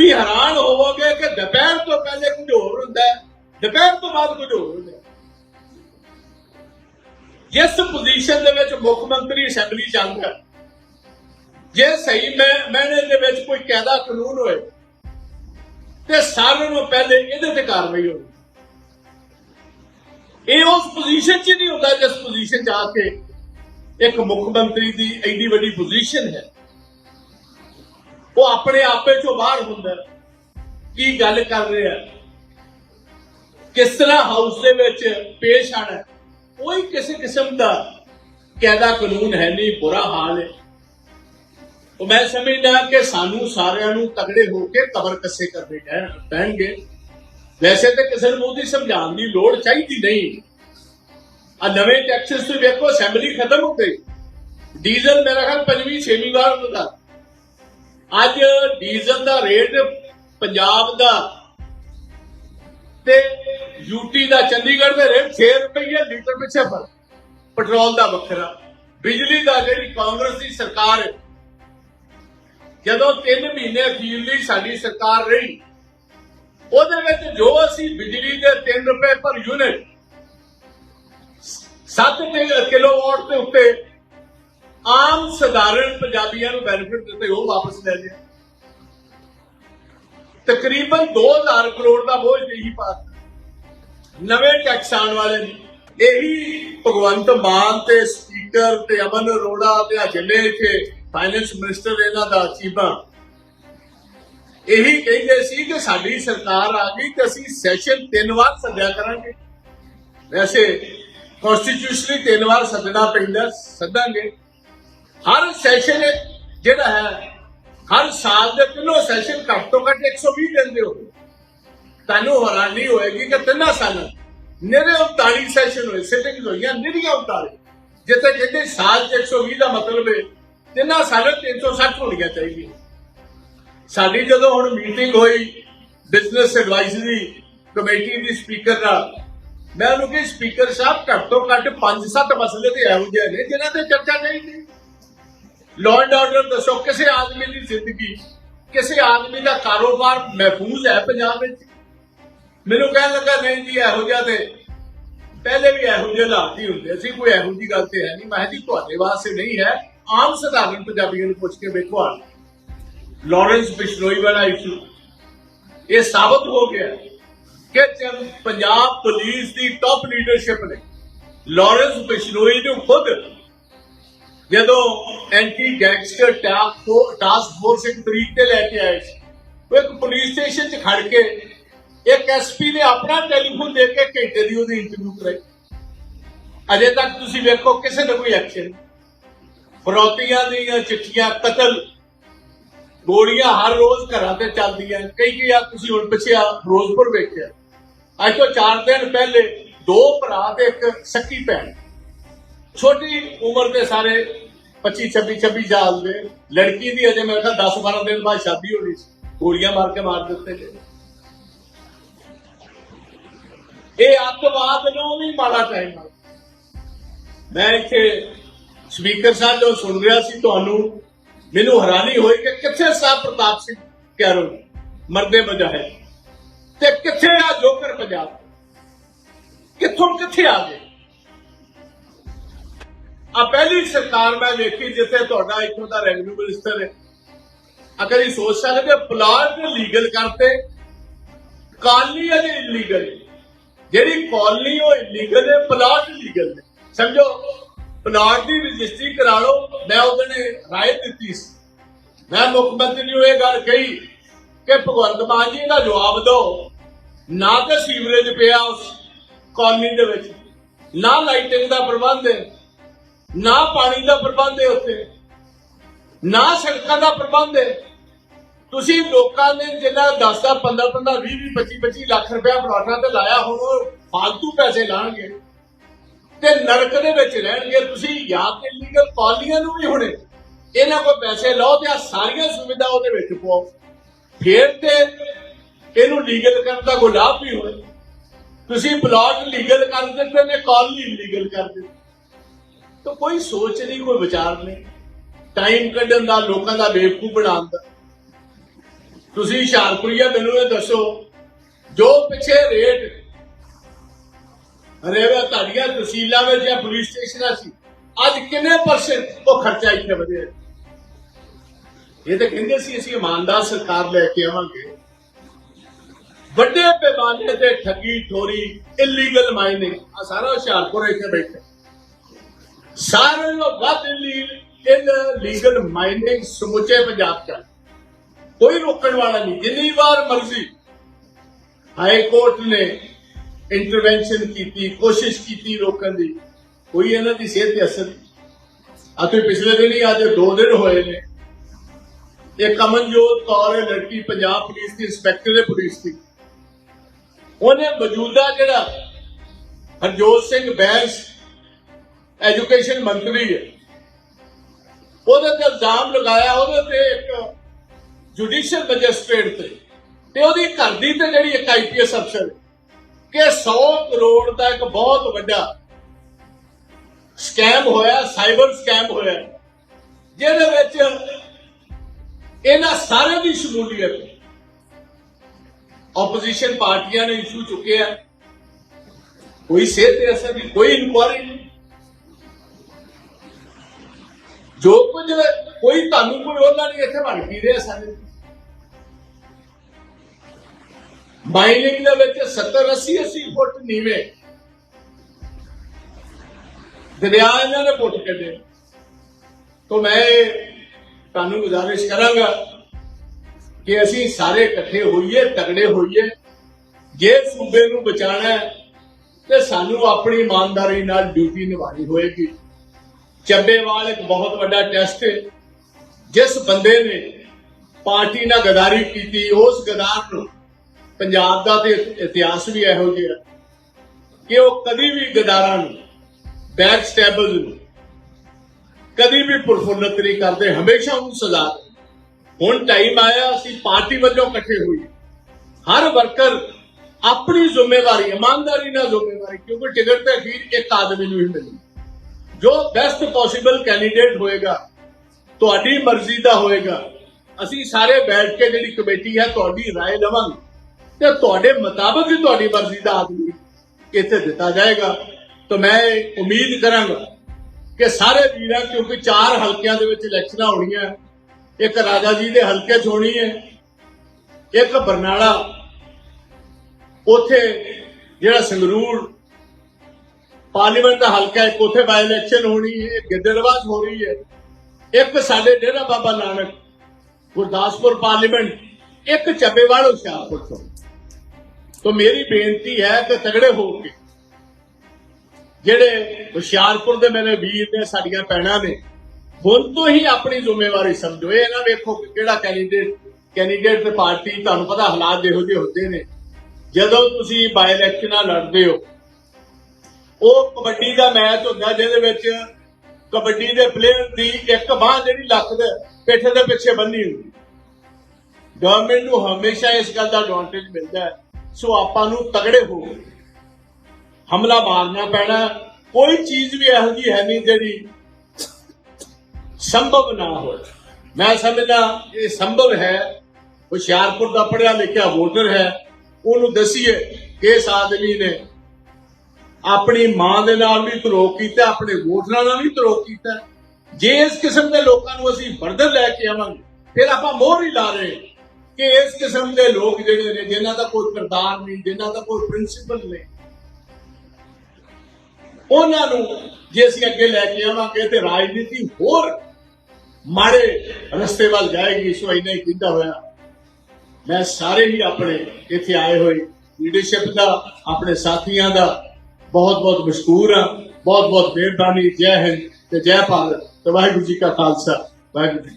ਤੁਸੀਂ ਹੈਰਾਨ ਹੋਵੋਗੇ ਕਿ ਦੁਪਹਿਰ ਤੋਂ ਪਹਿਲੇ ਕੁਝ ਹੋਰ ਹੁੰਦਾ ਹੈ। ਦੁਪਹਿਰ ਤੋਂ ਬਾਅਦ ਕੁਝ ਹੋਰ ਹੁੰਦਾ ਜਿਸ ਪੋਜੀਸ਼ਨ ਦੇ ਵਿੱਚ ਮੁੱਖ ਮੰਤਰੀ ਅਸੈਂਬਲੀ ਜਾਂਦਾ ਹੈ, ਜੇ ਸਹੀ ਮੈਂ ਮੈਨੇ ਦੇ ਵਿੱਚ ਕੋਈ ਕਾਇਦਾ ਕਾਨੂੰਨ ਹੋਏ ਤੇ ਸਾਰਿਆਂ ਨੂੰ ਪਹਿਲੇ ਇਹਦੇ ਤੇ ਕਾਰਵਾਈ ਹੋਵੇ। ਇਹ ਉਸ ਪੋਜੀਸ਼ਨ 'ਚ ਨਹੀਂ ਹੁੰਦਾ ਜਿਸ ਪੋਜੀਸ਼ਨ 'ਚ ਆ ਕੇ ਇੱਕ ਮੁੱਖ ਮੰਤਰੀ ਦੀ ਐਡੀ ਵੱਡੀ ਪੋਜੀਸ਼ਨ ਹੈ। ਉਹ ਆਪਣੇ ਆਪੇ ਚੋਂ ਬਾਹਰ ਹੁੰਦਾ ਕੀ ਗੱਲ ਕਰ ਰਿਹਾ ਕਿਸ ਤਰ੍ਹਾਂ ਹਾਊਸ ਦੇ ਵਿੱਚ ਪੇਸ਼ ਆਣਾ ਕੋਈ ਕਿਸੇ ਕਿਸਮ ਦਾ ਕਾਇਦਾ ਕਾਨੂੰਨ ਹੈ ਨਹੀਂ, ਬੁਰਾ ਹਾਲ ਹੈ। ਉਹ ਮੈਂ ਸਮਝਦਾ ਕਿ ਸਾਨੂੰ ਸਾਰਿਆਂ ਨੂੰ ਤਗੜੇ ਹੋ ਕੇ ਕਬਰ ਕੱਸੇ ਕਰਨੇ ਕਹਿਣ- ਪੈਣਗੇ। ਵੈਸੇ ਤਾਂ ਕਿਸੇ ਨੂੰ ਉਹਦੀ ਸਮਝਾਉਣ ਦੀ ਲੋੜ ਚਾਹੀਦੀ ਨਹੀਂ। ਆ ਨਵੇਂ ਟੈਕਸਸ ਤੋਂ ਵੇਖੋ ਅਸੈਂਬਲੀ ਖਤਮ ਹੋ ਗਈ। ਡੀਜ਼ਲ ਮੇਰਾ ਖਿਆਲ ਪੰਜਵੀਂ, ਛੇਵੀਂ ਵਾਰ ਹੁੰਦਾ। ਅੱਜ ਡੀਜ਼ਲ ਦਾ ਰੇਟ ਪੰਜਾਬ ਦਾ ਤੇ ਯੂਟੀ ਦਾ, ਚੰਡੀਗੜ੍ਹ ਦਾ ਰੇਟ 6 ਰੁਪਏ ਲੀਟਰ ਪਿੱਛੇ ਪਰ ਪੈਟਰੋਲ ਦਾ ਵੱਖਰਾ। ਬਿਜਲੀ ਦਾ ਜਿਹੜੀ ਕਾਂਗਰਸ ਦੀ ਸਰਕਾਰ ਜਦੋਂ 3 ਮਹੀਨੇ ਅਖੀਰਲੀ ਸਾਡੀ ਸਰਕਾਰ ਰਹੀ, ਉਹਦੇ ਵਿੱਚ ਜੋ ਅਸੀਂ ਬਿਜਲੀ ਦੇ 3 ਰੁਪਏ ਪਰ ਯੂਨਿਟ 7 ਕਿਲੋਵਾਟ ਦੇ ਉੱਤੇ ਆਮ ਸਧਾਰਨ ਪੰਜਾਬੀਆਂ ਨੂੰ ਬੈਨੀਫਿਟ ਦਿੱਤੇ, ਉਹ ਵਾਪਸ ਲੈ ਲਿਆ। ਤਕਰੀਬਨ 2000 ਕਰੋੜ ਦਾ ਬੋਝ ਇਹੀ ਪਾਸ ਨਵੇਂ ਟੈਕਸ ਆਉਣ ਵਾਲੇ ਨੇ। ਇਹੀ ਭਗਵੰਤ ਮਾਨ ਤੇ ਸਪੀਕਰ ਤੇ ਅਮਨ ਅਰੋੜਾ ਤੇ ਆ ਜਿੰਨੇ ਇੱਥੇ ਫਾਈਨੈਂਸ ਮਿਨਿਸਟਰ ਇਹਨਾਂ ਦਾ ਅਚੀਬਾ ਇਹੀ ਕਹਿੰਦੇ ਸੀ ਕਿ ਸਾਡੀ ਸਰਕਾਰ ਆ ਗਈ ਤੇ ਅਸੀਂ ਸੈਸ਼ਨ ਤਿੰਨ ਵਾਰ ਸੱਦਿਆ ਕਰਾਂਗੇ। ਵੈਸੇ ਕਨਸਟੀਟਿਊਸ਼ਨਲੀ ਤਿੰਨ ਵਾਰ ਸੱਦਣਾ ਪੈਂਦਾ, ਸੱਦਾਂਗੇ। ਹਰ ਸੈਸ਼ਨ ਜਿਹੜਾ ਹੈ, ਹਰ ਸਾਲ ਦੇ ਤਿੰਨੋਂ ਸੈਸ਼ਨ ਘੱਟ ਤੋਂ ਘੱਟ 120 ਦਿਨ ਦੇ ਹੋ। ਤੁਹਾਨੂੰ ਹੈਰਾਨੀ ਹੋਏਗੀ ਕਿ ਤਿੰਨਾਂ ਸਾਲਾਂ ਨਿਰੇ 39 ਸੈਸ਼ਨ ਹੋਏ ਸਿਟਿੰਗਸ ਹੋਈਆਂ, ਨਿਰੀਆਂ 39 ਜਿੱਥੇ ਕਹਿੰਦੇ ਸਾਲ 120 ਦਾ ਮਤਲਬ ਹੈ, ਤਿੰਨਾਂ ਸਾਲਾਂ 'ਚ 360 ਹੋਣੀਆਂ ਚਾਹੀਦੀਆਂ। ਸਾਡੀ ਜਦੋਂ ਹੁਣ ਮੀਟਿੰਗ ਹੋਈ ਬਿਜ਼ਨਸ ਐਡਵਾਈਜ਼ਰੀ ਕਮੇਟੀ ਦੀ ਸਪੀਕਰ ਨਾਲ, ਮੈਂ ਉਹਨੂੰ ਕਿਹਾ ਸਪੀਕਰ ਸਾਹਿਬ, ਘੱਟ ਤੋਂ ਘੱਟ 5-7 ਮਸਲੇ ਤੇ ਇਹੋ ਜਿਹੇ ਨੇ, ਜਿਨ੍ਹਾਂ ਤੇ ਚਰਚਾ ਚਾਹੀਦੀ ਲਾਅ ਐਂਡ ਆਰਡਰ ਦੱਸੋ, ਕਿਸੇ ਆਦਮੀ ਦੀ ਜ਼ਿੰਦਗੀ, ਕਿਸੇ ਆਦਮੀ ਦਾ ਕਾਰੋਬਾਰ ਮਹਿਫੂਜ਼ ਹੈ ਪੰਜਾਬ ਵਿੱਚ? ਮੈਨੂੰ ਕਹਿਣ ਲੱਗਾ, ਨਹੀਂ ਜੀ, ਇਹੋ ਜਿਹਾ ਤੇ ਪਹਿਲੇ ਵੀ ਇਹੋ ਜਿਹੇ ਹਾਲਾਤ ਹੀ ਹੁੰਦੇ ਸੀ, ਕੋਈ ਇਹੋ ਜਿਹੀ ਗੱਲ ਤੇ ਹੈ ਨਹੀਂ। ਮੈਂ ਜੀ, ਤੁਹਾਡੇ ਵਾਸਤੇ ਨਹੀਂ ਹੈ, ਆਮ ਸਧਾਰਨ ਪੰਜਾਬੀਆਂ ਨੂੰ ਪੁੱਛ ਕੇ ਵੇਖੋ ਆ ਲਾਰੈਂਸ ਬਿਸ਼ਨੋਈ ਵਾਲਾ ਇਸ਼ੂ ਇਹ ਸਾਬਤ ਹੋ ਗਿਆ ਕਿ ਪੰਜਾਬ ਪੁਲਿਸ ਦੀ ਟਾਪ ਲੀਡਰਸ਼ਿਪ ਨੇ ਲਾਰੈਂਸ ਬਿਸ਼ਨੋਈ ਨੂੰ ਖੁਦ ਜਦੋਂ ਐਂਟੀ ਗੈਂਗਸਟਰ ਟਾਸਕ ਫੋਰਸ ਇੱਕ ਤਰੀਕ ਤੇ ਲੈ ਕੇ ਆਏ ਸੀ, ਉਹ ਇੱਕ ਪੁਲਿਸ ਸਟੇਸ਼ਨ 'ਚ ਖੜ ਕੇ ਇੱਕ ਐਸਪੀ ਨੇ ਆਪਣਾ ਟੈਲੀਫੋਨ ਦੇ ਕੇ ਘੰਟੇ ਦੀ ਉਹਦੀ ਇੰਟਰਵਿਊ ਕਰਾਈ। ਅਜੇ ਤੱਕ ਤੁਸੀਂ ਵੇਖੋ ਕਿਸੇ ਨੇ ਕੋਈ ਐਕਸ਼ਨ ਫਰੋਤੀਆਂ ਦੀਆਂ ਚਿੱਠੀਆਂ, ਕਤਲ, ਗੋਲੀਆਂ ਹਰ ਰੋਜ਼ ਘਰਾਂ ਤੇ ਚੱਲਦੀਆਂ ਕਈ ਕਈ ਆ ਤੁਸੀਂ ਹੁਣ ਪਿੱਛੇ ਫਿਰੋਜ਼ਪੁਰ ਵੇਖਿਆ। ਅੱਜ ਤੋਂ 4 ਦਿਨ ਪਹਿਲੇ ਦੋ ਭਰਾ ਤੇ ਇੱਕ ਸੱਕੀ ਭੈਣ। ਛੋਟੀ ਉਮਰ ਦੇ ਸਾਰੇ 25 26 26 ਸਾਲ ਦੇ ਲੜਕੀ ਦੀ ਅਜੇ ਮੇਰੇ ਖਿਆਲ 10 12 ਦਿਨ ਬਾਅਦ ਸ਼ਾਦੀ ਹੋਣੀ ਸੀ। ਗੋਲੀਆਂ ਮਾਰ ਕੇ ਮਾਰ ਦਿੱਤੇ ਗਏ ਇਹ ਅੱਤਵਾਦ ਨੂੰ ਵੀ ਮਾੜਾ ਟਾਈਮ ਆ। ਮੈਂ ਇੱਥੇ ਸਪੀਕਰ ਸਾਹਿਬ ਜੋ ਸੁਣ ਰਿਹਾ ਸੀ ਤੁਹਾਨੂੰ। ਮੈਨੂੰ ਹੈਰਾਨੀ ਹੋਈ ਕਿ ਕਿੱਥੇ ਸਾਹਿਬ ਪ੍ਰਤਾਪ ਸਿੰਘ ਕੈਰੋ ਮਰਦੇ ਮਜਾਹਿਦ ਤੇ ਕਿੱਥੇ ਆ ਜੋਕਰ ਪੰਜਾਬ ਕਿੱਥੋਂ ਕਿੱਥੇ ਆ ਗਏ? ਆ ਪਹਿਲੀ ਸਰਕਾਰ ਮੈਂ ਵੇਖੀ ਜਿੱਥੇ ਤੁਹਾਡਾ ਇੱਥੋਂ ਦਾ ਰੈਵਨਿਊ ਮਿਨਿਸਟਰ ਹੈ। ਅਗਰ ਇਹ ਸੋਚ ਸਕਦੇ ਪਲਾਟ ਲੀਗਲ ਕਰਤੇ, ਕਾਲਨੀ ਅਜੇ ਇਲੀਗਲ ਜਿਹੜੀ ਕਾਲਨੀ ਉਹ ਇਲੀਗਲ ਹੈ, ਪਲਾਟ ਲੀਗਲ ਹੈ। ਸਮਝੋ, ਪਲਾਟ ਦੀ ਰਜਿਸਟਰੀ ਕਰਾ ਲਓ, ਮੈਂ ਉਹਦੇ ਨੇ ਰਾਏ ਦਿੱਤੀ ਸੀ। ਮੈਂ ਮੁੱਖ ਮੰਤਰੀ ਨੂੰ ਇਹ ਗੱਲ ਕਹੀ ਕਿ ਭਗਵੰਤ ਮਾਨ ਜੀ ਦਾ ਜਵਾਬ ਦਿਓ। ਨਾ ਤੇ ਸੀਵਰੇਜ ਪਿਆ ਉਸ ਕਾਲਨੀ ਦੇ ਵਿੱਚ, ਨਾ ਲਾਈਟਿੰਗ ਦਾ ਪ੍ਰਬੰਧ ਹੈ। ਨਾ ਪਾਣੀ ਦਾ ਪ੍ਰਬੰਧ ਹੈ ਉੱਥੇ, ਨਾ ਸੜਕਾਂ ਦਾ ਪ੍ਰਬੰਧ ਹੈ। ਤੁਸੀਂ ਲੋਕਾਂ ਨੇ ਜਿਹੜਾ 10 ਦਾ 15 15 20 20 25 25 ਲੱਖ ਰੁਪਇਆ ਪਲਾਟਾਂ ਤੇ ਲਾਇਆ ਹੁਣ ਉਹ ਫालतू ਪੈਸੇ ਲਾਣਗੇ। ਤੇ ਨਰਕ ਦੇ ਵਿੱਚ ਰਹਿਣਗੇ। ਤੁਸੀਂ ਜਾਂ ਤੇ ਲੀਗਲ ਕਾਲੀਆਂ ਨੂੰ ਵੀ ਹੁਣੇ ਇਹਨਾਂ ਕੋਲ ਪੈਸੇ ਲਓ ਤੇ ਆ ਸਾਰੀਆਂ ਸੁਵਿਧਾ ਉਹਦੇ ਵਿੱਚ ਪਾਓ। ਫੇਰ ਤੇ ਇਹਨੂੰ ਲੀਗਲ ਕਰਨ ਦਾ ਗੁਲਾਬ ਵੀ ਹੋਵੇ ਤੁਸੀਂ ਪਲਾਟ ਲੀਗਲ ਕਰ ਦਿੱਤੇ ਨੇ ਕਾਲਨੀ ਲੀਗਲ ਕਰ ਦਿੱਤੀ। ਤਾਂ ਕੋਈ ਸੋਚ ਨਹੀਂ, ਕੋਈ ਵਿਚਾਰ ਨਹੀਂ। ਟਾਈਮ ਕੱਢਣ ਦਾ, ਲੋਕਾਂ ਦਾ ਬੇਵਕੂਫ ਬਣਾਉਣ ਦਾ। ਤੁਸੀਂ ਹੁਸ਼ਿਆਰਪੁਰੀਆ ਮੈਨੂੰ ਇਹ ਦੱਸੋ, ਜੋ ਪਿੱਛੇ ਰੇਟ ਰੇਵਾ ਤੁਹਾਡੀਆਂ ਤਹਿਸੀਲਾਂ ਵਿੱਚ ਜਾਂ ਪੁਲਿਸ ਸਟੇਸ਼ਨਾਂ ਸੀ, ਅੱਜ ਕਿੰਨੇ ਪਰਸੈਂਟ ਉਹ ਖਰਚਾ ਇੱਥੇ ਵਧਿਆ ਇਹ ਤਾਂ ਕਹਿੰਦੇ ਸੀ, ਅਸੀਂ ਇਮਾਨਦਾਰ ਸਰਕਾਰ ਲੈ ਕੇ ਆਵਾਂਗੇ। ਵੱਡੇ ਪੈਮਾਨੇ ਤੇ ਠੱਗੀ ਠੋਰੀ ਇਲੀਗਲ ਮਾਈਨਿੰਗ ਆ ਸਾਰਾ ਹੁਸ਼ਿਆਰਪੁਰ ਇੱਥੇ ਬੈਠਾ। ਸਾਰਿਆਂ ਨੂੰ ਵੱਧ ਇਲੀਗਲ ਮਾਈਨਿੰਗ ਸਮੁੱਚੇ ਪੰਜਾਬ ਚ ਕੋਈ ਰੋਕਣ ਵਾਲਾ ਨਹੀਂ, ਜਿੰਨੀ ਵਾਰ ਮਰਜ਼ੀ ਹਾਈ ਕੋਰਟ ਨੇ ਇੰਟਰਵੈਂਸ਼ਨ ਕੀਤੀ, ਕੋਸ਼ਿਸ਼ ਕੀਤੀ ਰੋਕਣ ਦੀ, ਕੋਈ ਇਹਨਾਂ ਦੀ ਸਿਹਤ ਤੇ ਅਸਰ ਨਹੀਂ। ਅਤੇ ਪਿਛਲੇ ਦਿਨ ਹੀ ਅੱਜ ਦੋ ਦਿਨ ਹੋਏ ਨੇ। ਇਹ ਕਮਨਜੋਤ ਕੌਰ ਹੈ, ਲੜਕੀ ਪੰਜਾਬ ਪੁਲਿਸ ਦੀ, ਇੰਸਪੈਕਟਰ ਹੈ ਪੁਲਿਸ ਦੀ। ਉਹਨੇ ਮੌਜੂਦਾ ਜਿਹੜਾ ਹਰਜੋਤ ਸਿੰਘ ਬੈਂਸ ਐਜੂਕੇਸ਼ਨ ਮੰਤਰੀ ਹੈ। ਉਹਦੇ ਤੇ ਇਲਜ਼ਾਮ ਲਗਾਇਆ, ਉਹਦੇ ਤੇ ਇੱਕ ਜੁਡੀਸ਼ੀਅਲ ਮੈਜਿਸਟ੍ਰੇਟ ਤੇ। ਤੇ ਉਹਦੀ ਘਰ ਦੀ ਤੇ ਜਿਹੜੀ ਇੱਕ ਆਈਪੀਐਸ ਅਫਸਰ ਕਿ 100 ਕਰੋੜ ਦਾ ਇੱਕ ਬਹੁਤ ਵੱਡਾ ਸਕੈਮ ਹੋਇਆ ਸਾਈਬਰ ਸਕੈਮ ਹੋਇਆ। ਜਿਹਦੇ ਵਿੱਚ ਇਹਨਾਂ ਸਾਰਿਆਂ ਦੀ ਸ਼ਮੂਲੀਅਤ ਆਪੋਜੀਸ਼ਨ ਪਾਰਟੀਆਂ ਨੇ ਇਸ਼ੂ ਚੁੱਕਿਆ। ਕੋਈ ਸਿਹਤ ਤੇ ਅਸਰ ਦੀ ਕੋਈ ਇਨਕੁਆਰੀ ਨਹੀਂ। ਜੋ ਕੁਝ ਕੋਈ ਤੁਹਾਨੂੰ ਕੋਈ ਉਹਨਾਂ ਨੇ ਇੱਥੇ ਬਣ ਕੀ ਰਿਹਾ ਸਾਰੇ। ਮਾਈਨਿੰਗ ਦੇ ਵਿੱਚ 70 80 80 ਫੁੱਟ ਨੀਵੇਂ। ਦਰਿਆ ਇਹਨਾਂ ਨੇ ਪੁੱਟ ਕੱਢੇ ਤੋਂ ਮੈਂ ਤੁਹਾਨੂੰ ਗੁਜ਼ਾਰਿਸ਼ ਕਰਾਂਗਾ ਕਿ ਅਸੀਂ ਸਾਰੇ ਇਕੱਠੇ ਹੋਈਏ, ਤਗੜੇ ਹੋਈਏ। ਜੇ ਸੂਬੇ ਨੂੰ ਬਚਾਣਾ ਹੈ, ਤੇ ਸਾਨੂੰ ਆਪਣੀ ਇਮਾਨਦਾਰੀ ਨਾਲ ਡਿਊਟੀ ਨਿਭਾਣੀ ਹੋਏਗੀ। ਚੱਬੇਵਾਲ ਇੱਕ ਬਹੁਤ ਵੱਡਾ ਟੈਸਟ ਹੈ। ਜਿਸ ਬੰਦੇ ਨੇ ਪਾਰਟੀ ਨਾਲ ਗਦਾਰੀ ਕੀਤੀ, ਉਸ ਗਦਾਰ ਨੂੰ ਪੰਜਾਬ ਦਾ ਤੇ ਇਤਿਹਾਸ ਵੀ ਇਹੋ ਜਿਹਾ ਕਿ ਉਹ ਕਦੀ ਵੀ ਗਦਾਰਾਂ ਨੂੰ ਬੈਕ ਸਟੈਬਲਸ ਨੂੰ ਕਦੀ ਵੀ ਪ੍ਰਫੁੱਲਤ ਨਹੀਂ ਕਰਦੇ, ਹਮੇਸ਼ਾ ਉਹਨੂੰ ਸਜ਼ਾ ਹੁਣ ਟਾਈਮ ਆਇਆ, ਅਸੀਂ ਪਾਰਟੀ ਵੱਲੋਂ ਇਕੱਠੇ ਹੋਈਏ। ਹਰ ਵਰਕਰ ਆਪਣੀ ਜ਼ਿੰਮੇਵਾਰੀ, ਇਮਾਨਦਾਰੀ ਨਾਲ ਜ਼ਿੰਮੇਵਾਰੀ, ਕਿਉਂਕਿ ਟਿਕਟ ਤੇ ਅਖੀਰ ਇੱਕ ਆਦਮੀ ਨੂੰ ਹੀ ਮਿਲਦੀ ਜੋ ਬੈਸਟ ਪੋਸੀਬਲ ਕੈਂਡੀਡੇਟ ਹੋਏਗਾ ਤੁਹਾਡੀ ਮਰਜ਼ੀ ਦਾ ਹੋਏਗਾ ਅਸੀਂ ਸਾਰੇ ਬੈਠ ਕੇ ਜਿਹੜੀ ਕਮੇਟੀ ਹੈ ਤੁਹਾਡੀ رائے ਲਵਾਂਗੇ ਤੇ ਤੁਹਾਡੇ ਮੁਤਾਬਕ ਹੀ ਤੁਹਾਡੀ ਮਰਜ਼ੀ ਦਾ ਆਦਮੀ ਇੱਥੇ ਦਿੱਤਾ ਜਾਏਗਾ ਤਾਂ ਮੈਂ ਉਮੀਦ ਕਰਾਂਗਾ ਕਿ ਸਾਰੇ ਵੀਰਾਂ ਕਿਉਂਕਿ ਚਾਰ ਹਲਕਿਆਂ ਦੇ ਵਿੱਚ ਇਲੈਕਸ਼ਨਾਂ ਹੋਣੀਆਂ ਇੱਕ ਰਾਜਾ ਜੀ ਦੇ ਹਲਕੇ 'ਚ ਹੋਣੀ ਹੈ ਇੱਕ ਬਰਨਾਲਾ ਉਥੇ ਜਿਹੜਾ ਸੰਗਰੂਰ ਪਾਰਲੀਮੈਂਟ ਦਾ ਹਲਕਾ ਇੱਕ ਉਥੇ ਬਾਈ ਇਲੈਕਸ਼ਨ ਹੋਣੀ ਹੈ, ਇੱਕ ਹੋ ਰਹੀ ਹੈ, ਇੱਕ ਸਾਡੇ ਡੇਰਾ ਬਾਬਾ ਨਾਨਕ, ਗੁਰਦਾਸਪੁਰ ਪਾਰਲੀਮੈਂਟ, ਇੱਕ ਚੱਬੇਵਾਲ ਹੁਸ਼ਿਆਰਪੁਰ ਤੋਂ। ਤੋਂ ਮੇਰੀ ਬੇਨਤੀ ਹੈ ਕਿ ਤਗੜੇ ਹੋ ਕੇ ਜਿਹੜੇ ਹੁਸ਼ਿਆਰਪੁਰ ਦੇ ਮੇਰੇ ਵੀਰ ਨੇ, ਸਾਡੀਆਂ ਭੈਣਾਂ ਨੇ, ਹੁਣ ਤੋਂ ਹੀ ਆਪਣੀ ਜ਼ਿੰਮੇਵਾਰੀ ਸਮਝੋ। ਇਹ ਨਾ ਵੇਖੋ ਕਿ ਕਿਹੜਾ ਕੈਂਡੀਡੇਟ ਕੈਂਡੀਡੇਟ ਤੇ ਪਾਰਟੀ, ਤੁਹਾਨੂੰ ਪਤਾ ਹਾਲਾਤ ਜਿਹੋ ਜਿਹੇ ਹੁੰਦੇ ਨੇ। ਜਦੋਂ ਤੁਸੀਂ ਬਾਈ ਇਲੈਕਸ਼ਨਾਂ ਲੜਦੇ ਹੋ ਉਹ ਕਬੱਡੀ ਦਾ ਮੈਚ ਹੁੰਦਾ ਜਿਹਦੇ ਵਿੱਚ ਕਬੱਡੀ ਦੇ ਪਲੇਅਰ ਦੀ ਇੱਕ ਬਾਹ ਜਿਹੜੀ ਲੱਕ ਦੇ ਪਿੱਠ ਦੇ ਪਿੱਛੇ ਬੰਨੀ ਹੁੰਦੀ। ਗਵਰਨਮੈਂਟ ਨੂੰ ਹਮੇਸ਼ਾ ਇਸ ਗੱਲ ਦਾ ਐਡਵਾਂਟੇਜ ਮਿਲਦਾ ਹੈ। ਸੋ ਆਪਾਂ ਨੂੰ ਤਗੜੇ ਹੋ ਕੇ ਹਮਲਾ ਮਾਰਨਾ ਪੈਣਾ। ਕੋਈ ਚੀਜ਼ ਵੀ ਇਹੋ ਜਿਹੀ ਹੈ ਨਹੀਂ ਜਿਹੜੀ ਸੰਭਵ ਨਾ ਹੋਵੇ। ਮੈਂ ਸਮਝਦਾ ਇਹ ਸੰਭਵ ਹੈ। ਹੁਸ਼ਿਆਰਪੁਰ ਦਾ ਪੜਿਆ ਲਿਖਿਆ ਵੋਟਰ ਹੈ। ਉਹਨੂੰ ਦਸੀਏ ਕਿ ਇਸ ਆਦਮੀ ਨੇ ਆਪਣੀ ਮਾਂ ਦੇ ਨਾਲ ਵੀ ਧਰੋਕ ਕੀਤਾ, ਆਪਣੇ ਵੋਟਰਾਂ ਨਾਲ ਵੀ ਧਰੋਕ ਕੀਤਾ। ਜੇ ਇਸ ਕਿਸਮ ਦੇ ਲੋਕਾਂ ਨੂੰ ਅਸੀਂ ਬਰਦਰ ਲੈ ਕੇ ਆਵਾਂਗੇ, ਫਿਰ ਆਪਾਂ ਮੋਹਰ ਹੀ ਲਾ ਰਹੇ ਕਿ ਇਸ ਕਿਸਮ ਦੇ ਲੋਕ ਜਿਹੜੇ ਨੇ, ਜਿਨ੍ਹਾਂ ਦਾ ਕੋਈ ਕਿਰਦਾਰ ਨਹੀਂ, ਜਿਨ੍ਹਾਂ ਦਾ ਕੋਈ ਪ੍ਰਿੰਸੀਪਲ ਨਹੀਂ। ਉਹਨਾਂ ਨੂੰ ਜੇ ਅਸੀਂ ਅੱਗੇ ਲੈ ਕੇ ਆਵਾਂਗੇ ਤੇ ਰਾਜਨੀਤੀ ਹੋਰ ਮਾੜੇ ਰਸਤੇ ਵੱਲ ਜਾਏਗੀ ਸੋ ਇੰਨਾ ਹੀ ਹੋਇਆ। ਮੈਂ ਸਾਰੇ ਹੀ ਆਪਣੇ ਇੱਥੇ ਆਏ ਹੋਏ ਲੀਡਰਸ਼ਿਪ ਦਾ, ਆਪਣੇ ਸਾਥੀਆਂ ਦਾ ਬਹੁਤ ਬਹੁਤ ਮਸ਼ਕੂਰ ਆ ਬਹੁਤ ਬਹੁਤ ਮਿਹਰਬਾਨੀ, ਜੈ ਹਿੰਦ ਤੇ ਜੈ ਭਾਰਤ ਤੇ ਵਾਹਿਗੁਰੂ ਜੀ ਕਾ ਖਾਲਸਾ, ਵਾਹਿਗੁਰੂ ਜੀ